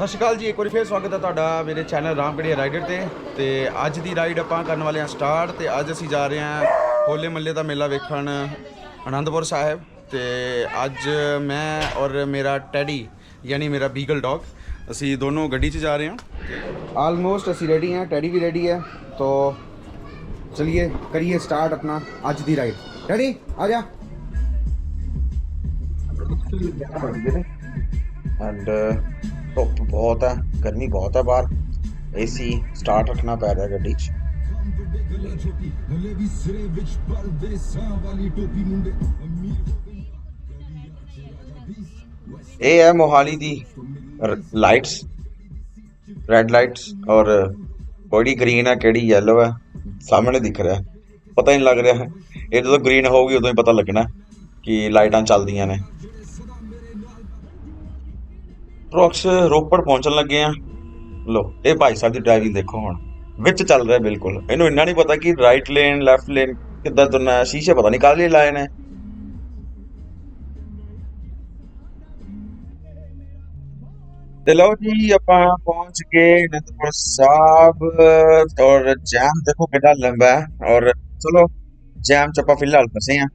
ਸਤਿ ਸ਼੍ਰੀ ਅਕਾਲ ਜੀ, ਇੱਕ ਵਾਰੀ ਫੇਰ ਸਵਾਗਤ ਹੈ ਤੁਹਾਡਾ ਮੇਰੇ ਚੈਨਲ ਰਾਮਗੜੀਆ ਰਾਈਡਰ ਤੇ। ਤੇ ਅੱਜ ਦੀ ਰਾਈਡ ਆਪਾਂ ਕਰਨ ਵਾਲੇ ਹਾਂ ਸਟਾਰਟ ਤੇ ਅੱਜ ਅਸੀਂ ਜਾ ਰਹੇ ਹਾਂ ਹੋਲੇ ਮੱਲੇ ਦਾ ਮੇਲਾ ਵੇਖਣ ਆਨੰਦਪੁਰ ਸਾਹਿਬ। ਤੇ ਅੱਜ ਮੈਂ ਔਰ ਮੇਰਾ ਟੈਡੀ, ਯਾਨੀ ਮੇਰਾ ਬੀਗਲ ਡੌਗ, ਅਸੀਂ ਦੋਨੋਂ ਗੱਡੀ 'ਚ ਜਾ ਰਹੇ ਹਾਂ। ਆਲਮੋਸਟ ਅਸੀਂ ਰੈਡੀ ਹਾਂ, ਟੈਡੀ ਵੀ ਰੈਡੀ ਹੈ। ਤੋ ਚਲਿਏ, ਕਰੀਏ ਸਟਾਰਟ ਆਪਣਾ ਅੱਜ ਦੀ ਰਾਈਡ। ਟੈਡੀ ਆ ਜਾ। ਐਂਡ ਧੁੱਪ ਬਹੁਤ ਹੈ, ਗਰਮੀ ਬਹੁਤ ਹੈ ਬਾਹਰ। ਏਸੀ ਸਟਾਰਟ ਰੱਖਣਾ ਪੈ ਰਿਹਾ ਗੱਡੀ 'ਚ। ਇਹ ਹੈ ਮੋਹਾਲੀ ਦੀ ਲਾਈਟਸ ਰੈੱਡ ਲਾਈਟਸ ਔਰ ਕਿਹੜੀ ਗ੍ਰੀਨ ਹੈ, ਕਿਹੜੀ ਯੈਲੋ ਹੈ, ਸਾਹਮਣੇ ਦਿਖ ਰਿਹਾ ਪਤਾ ਹੀ ਨਹੀਂ ਲੱਗ ਰਿਹਾ ਇਹ ਜਦੋਂ ਗ੍ਰੀਨ ਹੋਊਗੀ ਉਦੋਂ ਹੀ ਪਤਾ ਲੱਗਣਾ ਕਿ ਲਾਈਟਾਂ ਚੱਲਦੀਆਂ ਨੇ। ਪ੍ਰੋਕਸ ਰੋਪੜ ਪਹੁੰਚਣ ਲੱਗੇ ਆ। ਲੋ ਇਹ ਭਾਈ ਸਾਹਿਬ ਦੀ ਡਰਾਈਵਿੰਗ ਦੇਖੋ ਹੁਣ। ਵਿੱਚ ਚੱਲ ਰਿਹਾ ਬਿਲਕੁਲ। ਇਹਨੂੰ ਇੰਨਾ ਨਹੀਂ ਪਤਾ ਕਿ ਰਾਈਟ ਲੇਨ ਲੈਫਟ ਲੇਨ ਕਿੱਦਾਂ ਤੁਰਨਾ ਹੈ, ਸ਼ੀਸ਼ੇ ਪਤਾ ਨਹੀਂ ਕਾਹਦੇ ਲਈ ਲਾਏ ਨੇ। ਤੇ ਲਓ ਜੀ, ਆਪਾਂ ਪਹੁੰਚ ਗਏ ਅਨੰਦਪੁਰ ਸਾਹਿਬ। ਔਰ ਜੈਮ ਦੇਖੋ ਕਿੰਨਾ ਲੰਬਾ ਹੈ। ਔਰ ਚਲੋ ਜੈਮ ਚ ਆਪਾਂ ਫਿਲਹਾਲ ਫਸੇ ਆ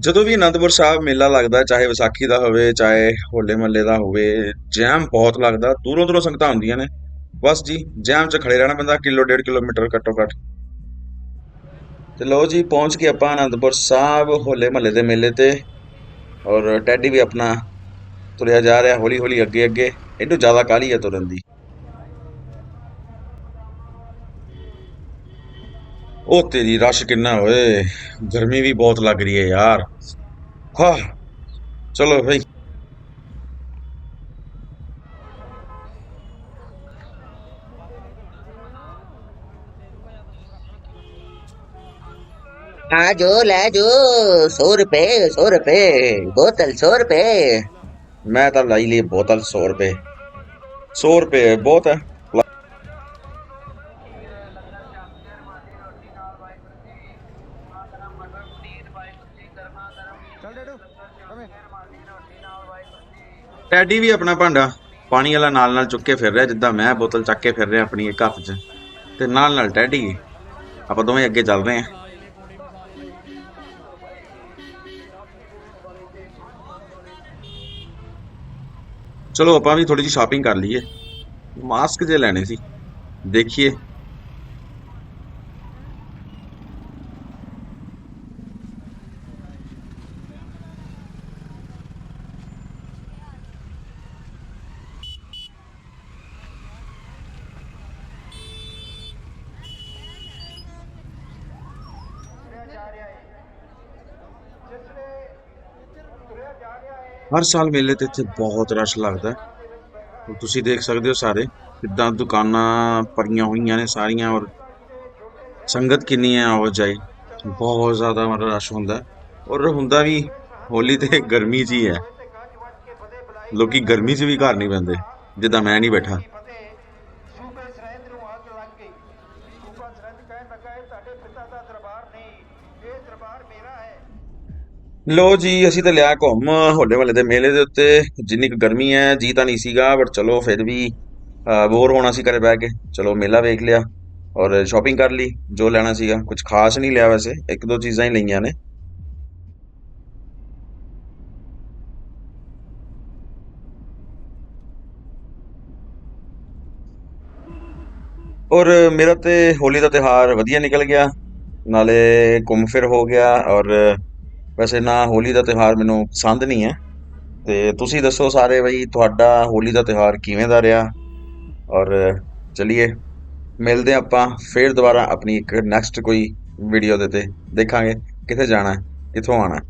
ਜਦੋਂ ਵੀ ਅਨੰਦਪੁਰ ਸਾਹਿਬ ਮੇਲਾ ਲੱਗਦਾ, ਚਾਹੇ ਵਿਸਾਖੀ ਦਾ ਹੋਵੇ, ਚਾਹੇ ਹੋਲੇ ਮਹੱਲੇ ਦਾ ਹੋਵੇ, ਜੈਮ ਬਹੁਤ ਲੱਗਦਾ, ਦੂਰੋਂ ਦੂਰੋਂ ਸੰਗਤਾਂ ਹੁੰਦੀਆਂ ਨੇ। ਬਸ ਜੀ, ਜੈਮ 'ਚ ਖੜੇ ਰਹਿਣਾ ਪੈਂਦਾ, ਕਿਲੋ ਡੇਢ ਕਿਲੋਮੀਟਰ ਘੱਟੋ ਘੱਟ। ਤੇ ਲਓ ਜੀ, ਪਹੁੰਚ ਕੇ ਆਪਾਂ ਅਨੰਦਪੁਰ ਸਾਹਿਬ ਹੋਲੇ ਮਹੱਲੇ ਦੇ ਮੇਲੇ ਤੇ। ਔਰ ਟੈਡੀ ਵੀ ਆਪਣਾ ਤੁਰਿਆ ਜਾ ਰਿਹਾ ਹੌਲੀ ਹੌਲੀ ਅੱਗੇ ਅੱਗੇ ਇਹਨੂੰ ਜ਼ਿਆਦਾ ਕਾਹਲੀ ਹੈ ਤੁਰਨ ਦੀ। ਉਹ ਤੇਰੀ ਰਸ਼ ਕਿੰਨਾ ਓਏ ਗਰਮੀ ਵੀ ਬਹੁਤ ਲੱਗ ਰਹੀ ਹੈ ਯਾਰ ਹਾਂ ਚਲੋ ਭਾਈ हाँ जो ले जो सौ रुपए सौ रुपए बोतल सौ रुपए ਮੈਂ ਤਾਂ ਲਾਈ ਲਈ ਬੋਤਲ 100 ਰੁਪਏ 100 ਰੁਪਏ ਬਹੁਤ ਹੈ ਚੱਲ ਡੈਡੂ ਕਮੇ ਟੈਡੀ ਵੀ ਆਪਣਾ ਭਾਂਡਾ ਪਾਣੀ ਵਾਲਾ ਨਾਲ ਨਾਲ ਚੁੱਕ ਕੇ ਫਿਰ ਰਿਹਾ, ਜਿੱਦਾਂ ਮੈਂ ਬੋਤਲ ਚੱਕ ਕੇ ਫਿਰ ਰਿਹਾ ਆਪਣੀ ਇੱਕ ਹੱਥ 'ਚ। ਤੇ ਨਾਲ ਨਾਲ ਟੈਡੀ ਆਪਾਂ ਦੋਵੇਂ ਅੱਗੇ ਚੱਲ ਰਹੇ ਹਾਂ। ਚਲੋ ਆਪਾਂ ਵੀ ਥੋੜੀ ਜਿਹੀ ਸ਼ਾਪਿੰਗ ਕਰ ਲਈਏ। ਮਾਸਕ ਜੇ ਲੈਣੇ ਸੀ, ਦੇਖੀਏ। ਹਰ ਸਾਲ ਮੇਲੇ ਤੇ ਇੱਥੇ ਬਹੁਤ ਰਸ਼ ਲੱਗਦਾ ਤੁਸੀਂ ਦੇਖ ਸਕਦੇ ਹੋ ਸਾਰੇ ਕਿੱਦਾਂ ਦੁਕਾਨਾਂ ਭਰੀਆਂ ਹੋਈਆਂ ਨੇ ਸਾਰੀਆਂ ਔਰ ਸੰਗਤ ਕਿੰਨੀ ਹੈ ਆਵਾਜਾਈ ਬਹੁਤ ਜ਼ਿਆਦਾ ਮਤਲਬ ਰਸ਼ ਹੁੰਦਾ ਔਰ ਹੁੰਦਾ ਵੀ ਹੋਲੀ ਤੇ ਗਰਮੀ 'ਚ ਹੀ ਹੈ। ਲੋਕੀ ਗਰਮੀ 'ਚ ਵੀ ਘਰ ਨਹੀਂ ਪੈਂਦੇ ਜਿੱਦਾਂ ਮੈਂ ਨਹੀਂ ਬੈਠਾ। ਦਰਬਾਰ ਨਹੀਂ ਇਹ ਦਰਬਾਰ ਮੇਰਾ ਹੈ। ਲੋ ਜੀ, ਅਸੀਂ ਤਾਂ ਲਿਆ ਘੁੰਮ, ਹੋਲੇ ਵਾਲੇ ਦੇ ਮੇਲੇ ਦੇ ਉੱਤੇ। ਜਿੰਨੀ ਕੁ ਗਰਮੀ ਹੈ, ਜੀ ਤਾਂ ਨਹੀਂ ਸੀਗਾ ਬਟ ਚਲੋ ਫਿਰ ਵੀ ਬੋਰ ਹੋਣਾ ਸੀ ਘਰੇ ਬਹਿ ਕੇ। ਚਲੋ ਮੇਲਾ ਵੇਖ ਲਿਆ ਔਰ ਸ਼ਾਪਿੰਗ ਕਰ ਲਈ, ਜੋ ਲੈਣਾ ਸੀਗਾ। ਕੁਝ ਖਾਸ ਨਹੀਂ ਲਿਆ ਵੈਸੇ, ਇੱਕ ਦੋ ਚੀਜ਼ਾਂ ਹੀ ਲਈਆਂ ਨੇ। ਔਰ ਮੇਰਾ ਤੇ ਹੋਲੀ ਦਾ ਤਿਉਹਾਰ ਵਧੀਆ ਨਿਕਲ ਗਿਆ। ਨਾਲੇ ਘੁੰਮ ਫਿਰ ਹੋ ਗਿਆ ਔਰ ਵੈਸੇ ਨਾ ਹੋਲੀ ਦਾ ਤਿਉਹਾਰ ਮੈਨੂੰ ਪਸੰਦ ਨਹੀਂ ਹੈ। ਤੇ ਤੁਸੀਂ ਦੱਸੋ ਸਾਰੇ ਬਈ ਤੁਹਾਡਾ ਹੋਲੀ ਦਾ ਤਿਉਹਾਰ ਕਿਵੇਂ ਦਾ ਰਿਹਾ? ਔਰ ਚਲਿਏ, ਮਿਲਦੇ ਹਾਂ ਆਪਾਂ ਫੇਰ ਦੁਬਾਰਾ ਆਪਣੀ ਇੱਕ ਨੈਕਸਟ ਕੋਈ ਵੀਡੀਓ ਦੇ ਤੇ ਦੇਖਾਂਗੇ ਕਿੱਥੇ ਜਾਣਾ ਹੈ, ਕਿੱਥੋਂ ਆਣਾ ਹੈ।